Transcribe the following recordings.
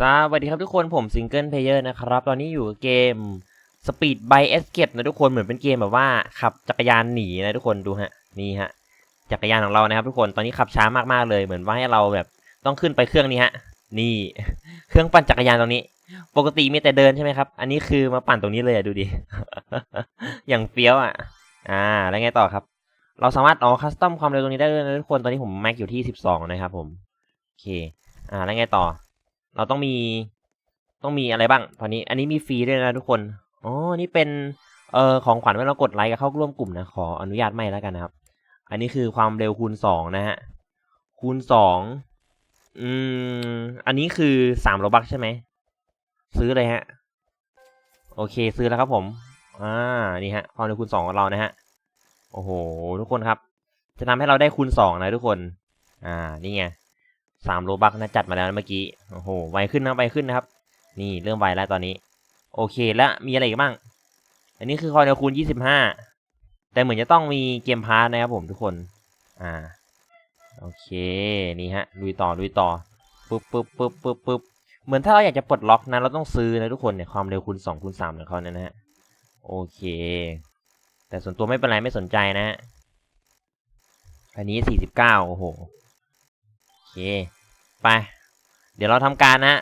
สวัสดีครับทุกคนผมซิงเกิลเพลเยอร์นะครับ ตอนนี้อยู่เกม Speed by Escape นะทุกคนเหมือนเป็นเกมแบบว่าขับจักรยานหนีนะทุกคนดูฮะนี่ฮะจักรยานของเรานะครับ ทุกคนตอนนี้ขับช้ามากๆเลยเหมือนว่าให้เราแบบต้องขึ้นไปเครื่องนี้ฮะ นี่ เครื่องปั่นจักรยานตรงนี้ ปกติมีแต่เดินใช่ไหมครับ อันนี้คือมาปั่นตรงนี้เลยดูดิอย่างเฟี้ยวอะ อ่า แล้วไงต่อครับ เราสามารถอ๋อคัสตอมความเร็วตรงนี้ได้ด้วยนะทุกคนตอนนี้ผมแม็กอยู่ที่สิบสองนะครับผมโอเคอ่าแล้วไงต่อ เราต้องมีต้องมีอะไรบ้างตอนนี้ อันนี้มีฟรีด้วยนะทุกคนอ๋อนี่เป็นเอ่อของขวัญเมื่อเรากดไลค์กับเข้าร่วมกลุ่มนะขออนุญาตไม่แล้วกันนะครับ อันนี้คือความเร็วคูณสองนะฮะคูณสองอืมอันนี้คือสามโลบักใช่ไหมซื้อเลยฮะ โอเคซื้อแล้วครับผม อ่านี่ฮะความเร็วคูณสองของเรานะฮะโอ้โหทุกคนครับ จะทำให้เราได้คูณสองนะทุกคน อ่านี่ไง สามโลบักนะจัดมาแล้วเมื่อกี้ โอ้โห ไวขึ้นนะ ไวขึ้นนะครับ นี่เริ่มไวแล้วตอนนี้ โอเค แล้วมีอะไรอีกบ้าง อันนี้คือคอยคูณยี่สิบห้า แต่เหมือนจะต้องมีเกมพาร์ทนะครับผมทุกคน อ่า โอเค นี่ฮะ ลุยต่อ ลุยต่อ ปึ๊บปึ๊บปึ๊บปึ๊บปึ๊บเหมือนถ้าเราอยากจะปลดล็อกนะ เราต้องซื้อนะทุกคนเนี่ย ความเร็วคูณสองคูณสามของเขาเนี่ยนะฮะ โอเค แต่ส่วนตัวไม่เป็นไรไม่สนใจนะฮะ อันนี้สี่สิบเก้าโอ้โห เค ไป เดี๋ยวเราทำการนะ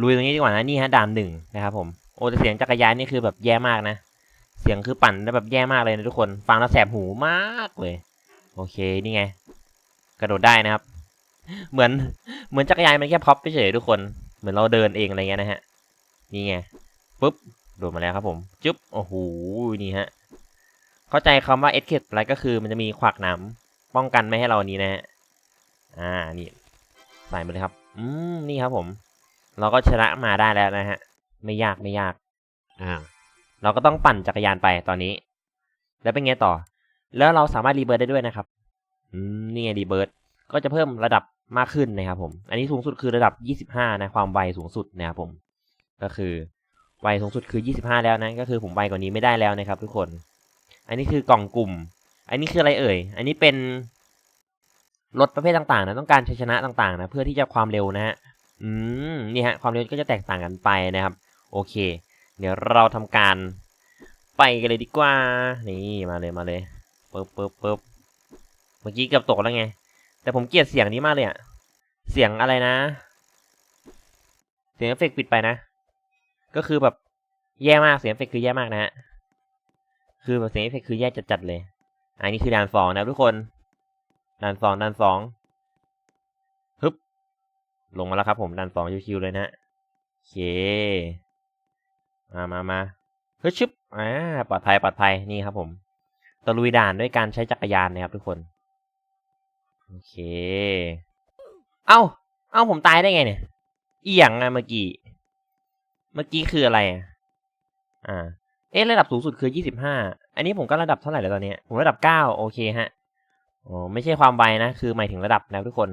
ลุยตรงนี้ดีกว่านะนี่ฮะด่านหนึ่งนะครับผมโอ้แต่เสียงจักรยานนี่คือแบบแย่มากนะ เสียงคือปั่นแล้วแบบแย่มากเลยนะทุกคน ฟังแล้วแสบหูมากเลย โอเคนี่ไง กระโดดได้นะครับ เหมือนเหมือนจักรยานมันแค่พับไปเฉยๆทุกคน เหมือนเราเดินเองอะไรเงี้ยนะฮะ นี่ไงปุ๊บโดดมาแล้วครับผมจึ๊บโอ้โหนี่ฮะ เข้าใจคำว่า escape อะไรก็คือมันจะมีขวากหนามป้องกันไม่ให้เรานี้นะฮะ อ่านี่ใส่มาเลยครับ อืมนี่ครับผม เราก็ชนะมาได้แล้วนะฮะ ไม่ยากไม่ยาก อ่า เราก็ต้องปั่นจักรยานไปตอนนี้ แล้วเป็นไงต่อ แล้วเราสามารถรีเบิร์ดได้ด้วยนะครับ อืมนี่ไงรีเบิร์ดก็จะเพิ่มระดับมากขึ้นนะครับผม อันนี้สูงสุดคือระดับ 25 นะ ความไวสูงสุดนะครับผม ก็คือไวสูงสุดคือ 25 แล้วนะ ก็คือผมไวกว่านี้ไม่ได้แล้วนะครับ ทุกคน อันนี้คือกล่องกลุ่ม อันนี้คืออะไรเอ่ย อันนี้เป็น รถประเภทต่างๆนะต้องการชัยชนะต่างๆนะเพื่อที่จะความเร็วนะฮะอืมนี่ฮะความเร็วก็จะแตกต่างกันไปนะครับ โอเค เดี๋ยวเราทำการไปกันเลยดีกว่า นี่มาเลยมาเลยปึ๊บปึ๊บปึ๊บเมื่อกี้เกือบตกแล้วไง แต่ผมเกลียดเสียงนี้มากเลยอะเสียงอะไรนะ เสียงเอฟเฟกปิดไปนะ ก็คือแบบแย่มากเสียงเอฟเฟกคือแย่มากนะฮะคือแบบเสียงเอฟเฟกคือแย่จัดๆเลย อันนี้คือด่านสองนะทุกคน ด่านสองด่านสองฮึบ ลงมาแล้วครับผมด่านสองชิวๆเลยนะโอเค มามามาฮึชึบอ่าปลอดภัยปลอดภัยนี่ครับผมตะลุยด่านด้วยการใช้จักรยานนะครับทุกคน โอเค เอ้า เอ้าผมตายได้ไงเนี่ยอีหยังอะเมื่อกี้ เมื่อกี้คืออะไรอะอ่า เอ๊ะระดับสูงสุดคือยี่สิบห้า อันนี้ผมก็ระดับเท่าไหร่แล้วตอนนี้ ผมระดับเก้าโอเคฮะ อ๋อไม่ใช่ความไวนะ คือหมายถึงระดับนะทุกคน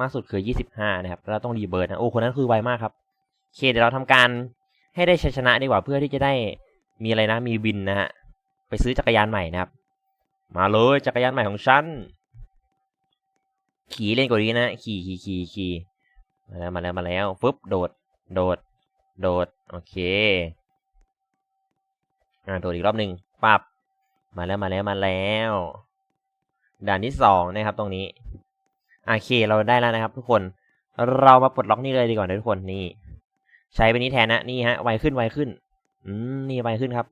มากสุดคือยี่สิบห้านะครับ เราต้องรีเบิร์ดนะ โอ้ คนนั้นคือไวมากครับโอเคเดี๋ยวเราทำการให้ได้ชัยชนะดีกว่าเพื่อที่จะได้มีอะไรนะ มีวินนะฮะ ไปซื้อจักรยานใหม่นะครับ มาเลยจักรยานใหม่ของฉัน ขี่เล่นกว่านี้นะ ขี่ขี่ขี่ขี่มาแล้วมาแล้วมาแล้วฟึบโดด โดด โดด โอเค อ่าโดดอีกรอบหนึ่งปับ มาแล้วมาแล้วมาแล้ว ด่านที่สองนะครับตรงนี้โอเคเราได้แล้วนะครับ ทุกคนเรามาปลดล็อกนี่เลยดีกว่านะทุกคนนี่ ใช้ไปนี้แทนนะนี่ฮะไวขึ้นไวขึ้น อืมนี่ไวขึ้นครับ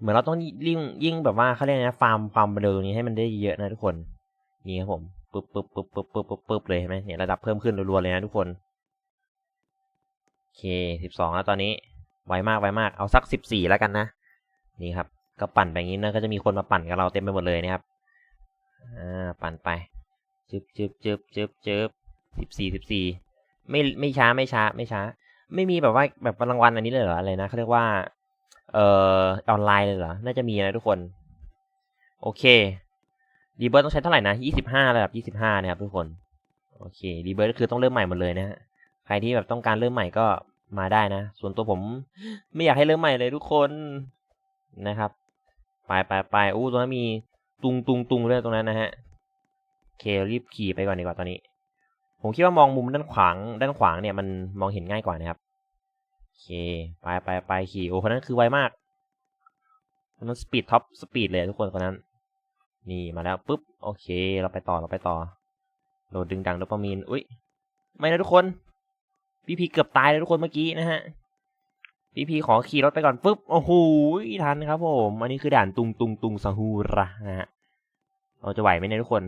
เหมือนเราต้องยิ่งยิ่งแบบว่าเขาเรียกนะฟาร์มความเร็วนี้ให้มันได้เยอะนะทุกคนนี่ครับผมปึ๊บปึ๊บปึ๊บปึ๊บปึ๊บปึ๊บปึ๊บเลยเห็นไหมเนี่ยระดับเพิ่มขึ้นรัวๆเลยนะทุกคนโอเคสิบสองแล้วตอนนี้ไวมากไวมากเอาสักสิบสี่แล้วกันนะนี่ครับก็ปั่นไปอย่างนี้นะก็จะมีคนมาปั่นกับเราเต็มไปหมดเลยนะครับ อ่าปั่นไปจึบจึบจึบจึบจึบสิบสี่สิบสี่ไม่ไม่ช้าไม่ช้าไม่ช้า ไม่มีแบบว่าแบบรางวัลอันนี้เลยเหรออะไรนะเขาเรียกว่า เอ่อออนไลน์เลยเหรอ น่าจะมีนะทุกคน โอเครีเบิร์ต้องใช้เท่าไหร่นะยี่สิบห้าระดับยี่สิบห้านะครับทุกคนโอเครีเบิร์ก็คือต้องเริ่มใหม่หมดเลยนะฮะใครที่แบบต้องการเริ่มใหม่ก็มาได้นะ ส่วนตัวผมไม่อยากให้เริ่มใหม่เลยทุกคนนะครับ ไปไปไปอู้ตรงนั้นมี ตุงตุงตุงด้วยตรงนั้นนะฮะโอเครีบขี่ไปก่อนดีกว่าตอนนี้ ผมคิดว่ามองมุมด้านขวางด้านขวางเนี่ยมันมองเห็นง่ายกว่านะครับโอเคไปไปไปขี่โอ้คนนั้นคือไวมากคนนั้นสปีดท็อปสปีดเลยทุกคนคนนั้น นี่มาแล้วปุ๊บโอเค เราไปต่อเราไปต่อโหลดดึงดังโดปามีนอุ้ยไม่นะทุกคนพี่พีเกือบตายเลยทุกคนเมื่อกี้นะฮะ พี่พีขอขี่รถไปก่อนปุ๊บ โอ้โหทันครับผม อันนี้คือด่านตุงตุงตุงซาฮูระนะฮะ เราจะไหวไหมเนี่ยทุกคน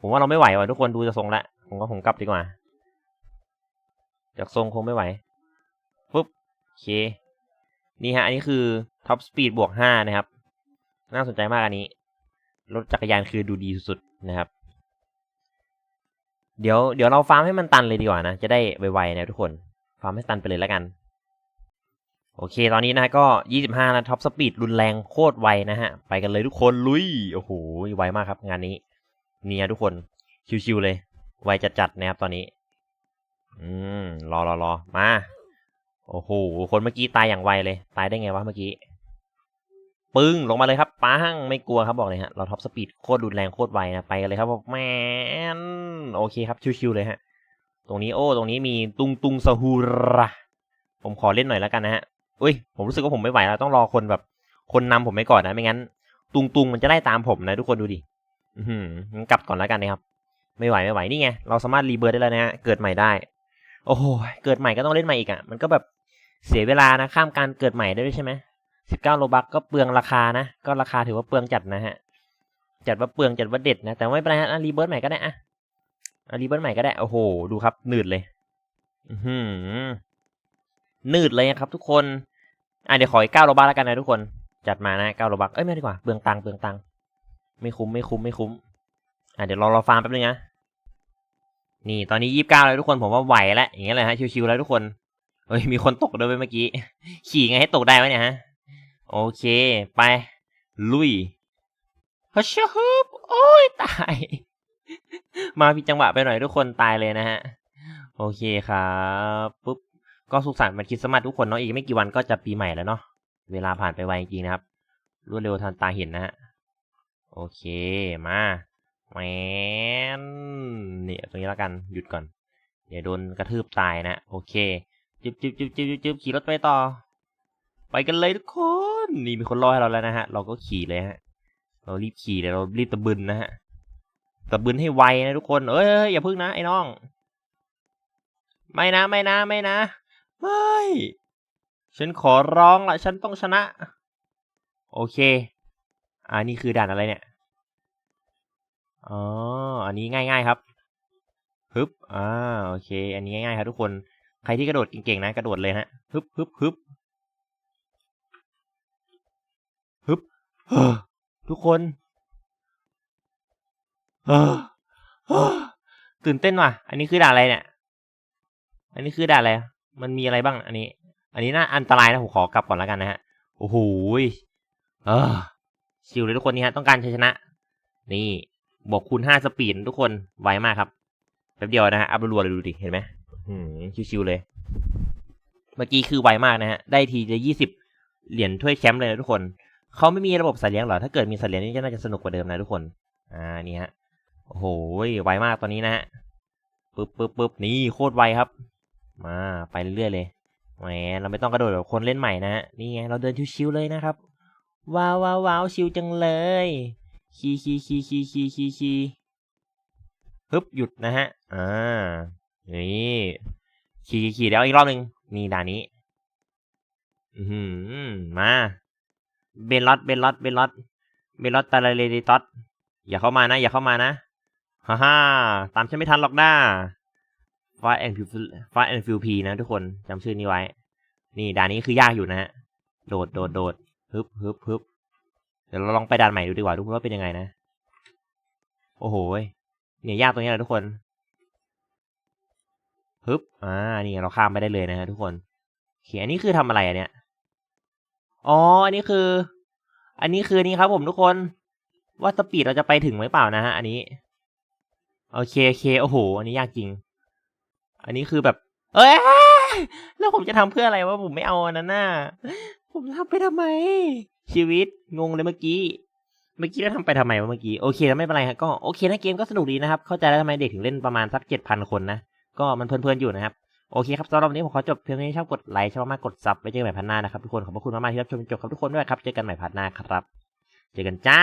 ผมว่าเราไม่ไหวว่ะทุกคนดูจะทรงละ ผมว่าผมกลับดีกว่า จากทรงคงไม่ไหวปุ๊บโอเค นี่ฮะ อันนี้คือท็อปสปีดบวกห้านะครับ น่าสนใจมากอันนี้ รถจักรยานคือดูดีสุดๆนะครับ เดี๋ยวเดี๋ยวเราฟาร์มให้มันตันเลยดีกว่านะ จะได้ไวๆนะทุกคน ฟาร์มให้ตันไปเลยแล้วกัน โอเค ตอนนี้นะก็ 25 นะท็อปสปีดรุนแรงโคตรไวนะฮะ ไปกันเลยทุกคนลุย โอ้โห ไวมากครับงานนี้ เนี่ยทุกคน ชิวๆเลย ไวจัดๆนะครับตอนนี้ อืม รอรอรอมา โอ้โห คนเมื่อกี้ตายอย่างไวเลย ตายได้ไงวะเมื่อกี้ ปึ้ง ลงมาเลยครับปังไม่กลัวครับบอกเลยฮะ เราท็อปสปีดโคตรรุนแรงโคตรไวนะ ไปกันเลยครับแมนโอเคครับ ชิวๆเลยฮะ ตรงนี้โอ้ ตรงนี้มีตุงตุงซาฮูระผมขอเล่นหน่อยแล้วกันนะฮะ อุ้ยผมรู้สึกว่าผมไม่ไหวแล้วต้องรอคนแบบ คนนำผมไปก่อนนะไม่งั้น ตุงตุงมันจะไล่ตามผมนะทุกคนดูดิอือหืองั้นกลับก่อนแล้วกันนะครับ ไม่ไหวไม่ไหวนี่ไงเราสามารถรีเบิร์ดได้แล้วนะฮะเกิดใหม่ได้ โอ้โหเกิดใหม่ก็ต้องเล่นใหม่อีกอะ่ะ มันก็แบบเสียเวลานะข้ามการเกิดใหม่ได้ด้วยใช่ไหมสิบเก้าโลบักก็เปลืองราคานะก็ราคาถือว่าเปลืองจัดนะฮะจัดว่าเปลืองจัดว่าเด็ดนะแต่ไม่เป็นไรฮะรีเบิร์ดใหม่ก็ได้อะอะรีเบิร์ดใหม่ก็ได้โอ้โหดูครับหนืดเลย อือหือหนืดเลยครับทุกคน อะเดี๋ยวขออีกเก้าโลบักแล้วกันนะทุกคน จัดมานะเก้าโลบักเอ้ยไม่ดีกว่าเปลืองตังเปลืองตังไม่คุ้มไม่คุ้มไม่คุ้ม อะเดี๋ยวรอราฟาร์มแป๊บนึงนะ นี่ตอนนี้ยี่สิบเก้าเลยทุกคนผมว่าไหวแล้วอย่างเงี้ยเลยฮะชิวๆแล้วทุกคนเฮ้ยมีคนตกด้วยเมื่อกี้ ขี่ไงให้ตกได้วะเนี่ยฮะ โอเค ไป ลุยฮัชฮึบโอ้ยตาย มาผิดจังหวะไปหน่อยทุกคนตายเลยนะฮะ โอเคครับปุ๊บ ก็สุขสันต์วันคริสต์มาสทุกคนเนาะอีกไม่กี่วันก็จะปีใหม่แล้วเนาะเวลาผ่านไปไวจริงๆนะครับ รวดเร็วทันตาเห็นนะฮะโอเคมาแหวนนี่ยตรงนี้แล้วกันหยุดก่อน เดี๋ยวโดนกระทืบตายนะโอเคจึบจึบจึบจึบจึบขี่รถไปต่อ ไปกันเลยทุกคน นี่มีคนรอให้เราแล้วนะฮะ เราก็ขี่เลยฮะ เรารีบขี่เลยเรารีบตะบึนนะฮะตะบึนให้ไวนะทุกคน เอ้ยอย่าพึ่งนะไอ้น้อง ไม่นะไม่นะไม่นะ ไม่ ฉันขอร้องละฉันต้องชนะ โอเคอ่านี่คือด่านอะไรเนี่ย อ๋อ อันนี้ง่าย ๆครับฮึบ อ่า โอเค อันนี้ง่ายๆครับทุกคน ใครที่กระโดดเก่งๆนะกระโดดเลยฮะฮึบฮึบฮึบฮึบทุกคนตื่นเต้นว่ะ อันนี้คือด่านอะไรเนี่ย อันนี้คือด่านอะไร มันมีอะไรบ้างอันนี้ อันนี้น่าอันตรายนะผมขอกลับก่อนแล้วกันนะฮะโอ้โหเออชิวเลยทุกคนนี่ฮะต้องการชัยชนะ นี่บวกคูณห้าสปีดทุกคนไวมากครับแป๊บเดียวนะฮะอัพรัวเลยดูดิเห็นไหมหืมชิวๆเลย เมื่อกี้คือไวมากนะฮะได้ทีจะยี่สิบเหรียญถ้วยแชมป์เลยนะทุกคนเขาไม่มีระบบสัตว์เลี้ยงหรอถ้าเกิดมีสัตว์เลี้ยงนี่ก็น่าจะสนุกกว่าเดิมนะทุกคน อ่านี่ฮะโอ้โหไวมากตอนนี้นะฮะปึ๊บปึ๊บปึ๊บนี่โคตรไวครับ มาไปเรื่อยๆเลยแหมเราไม่ต้องกระโดดแบบคนเล่นใหม่นะ นี่ไงเราเดินชิวๆเลยนะครับ ว้าวว้าวว้าวชิวจังเลยขี่ขี่ขี่ขี่ขี่ขี่ขี่ฮึบหยุดนะฮะ อ่านี่ขี่ขี่ขี่แล้วอีกรอบหนึ่งนี่ด่านนี้ อือหือมา เบนลอตเบนลอตเบนลอตเบนลอตตาลเลดิตอสอย่าเข้ามานะ อย่าเข้ามานะ ฮ่าฮ่าตามฉันไม่ทันหรอกน้า ฟาแอนฟิวฟาแอนฟิวพีนะทุกคนจำชื่อนี้ไว้ นี่ด่านนี้คือยากอยู่นะฮะ โดดโดดโดดฮึบฮึบฮึบเดี๋ยวเราลองไปด่านใหม่ดูดีกว่าทุกคนว่าเป็นยังไงนะ โอ้โหเนี่ยยากตรงนี้แหละทุกคนฮึบอ่า นี่เราข้ามไปได้เลยนะฮะทุกคนโอเคอันนี้คือทำอะไรอันเนี้ยอ๋อ อันนี้คือ อันนี้คือนี่ครับผมทุกคน ว่าสปีดเราจะไปถึงไหมเปล่านะฮะ อันนี้ โอเคโอเค โอ้โห อันนี้ยากจริง อันนี้คือแบบ เอ้ยแล้วผมจะทำเพื่ออะไรว่าผมไม่เอาอันนั้นน่ะผมทำไปทำไม ชีวิตงงเลยเมื่อกี้ เมื่อกี้เราทำไปทำไมวะเมื่อกี้โอเคแล้วไม่เป็นไรฮะก็โอเคนะเกมก็สนุกดีนะครับ เข้าใจแล้วทำไมเด็กถึงเล่นประมาณสักเจ็ดพันคนนะก็มันเพลินๆอยู่นะครับโอเคครับสำหรับวันนี้ผมขอจบเพียงเท่านี้ชอบกดไลค์ชอบมากกดซับไว้เจอกันใหม่พันหน้านะครับทุกคนขอบพระคุณมากๆที่รับชมจนจบครับทุกคนด้วยครับเจอกันใหม่พันหน้าครับ เจอกันจ้า